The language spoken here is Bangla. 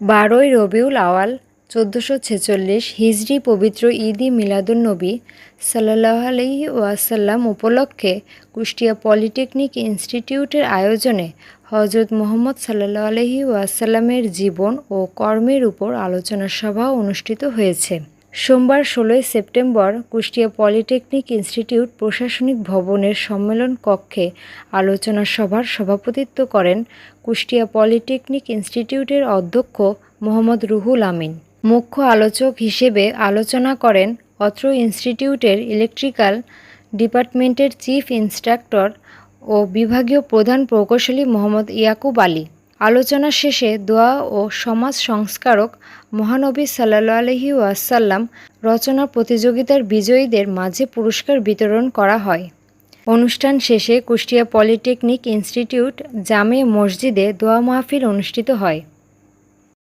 বারোই রবিউল আওয়াল, চোদ্দোশো ছেচল্লিশ হিজরি পবিত্র ঈদি মিলাদুল নবী সাল্লাহ আলহি ওয়াসাল্লাম উপলক্ষে কুষ্টিয়া পলিটেকনিক ইনস্টিটিউটের আয়োজনে হজরত মোহাম্মদ সাল্লাহ আলহি ওয়াসাল্লামের জীবন ও কর্মের উপর আলোচনা সভা অনুষ্ঠিত হয়েছে। সোমবার ষোলোই সেপ্টেম্বর কুষ্টিয়া পলিটেকনিক ইনস্টিটিউট প্রশাসনিক ভবনের সম্মেলন কক্ষে আলোচনা সভার সভাপতিত্ব করেন কুষ্টিয়া পলিটেকনিক ইনস্টিটিউটের অধ্যক্ষ মোহাম্মদ রুহুল আমিন। মুখ্য আলোচক হিসেবে আলোচনা করেন অত্র ইনস্টিটিউটের ইলেকট্রিক্যাল ডিপার্টমেন্টের চিফ ইন্সট্রাক্টর ও বিভাগীয় প্রধান প্রকৌশলী মোহাম্মদ ইয়াকুব আলী। আলোচনা শেষে দোয়া ও সমাজ সংস্কারক মহানবী সাল্লা আলহি ওয়াসাল্লাম রচনা প্রতিযোগিতার বিজয়ীদের মাঝে পুরস্কার বিতরণ করা হয়। অনুষ্ঠান শেষে কুষ্টিয়া পলিটেকনিক ইনস্টিটিউট জামে মসজিদে দোয়া মাহফিল অনুষ্ঠিত হয়।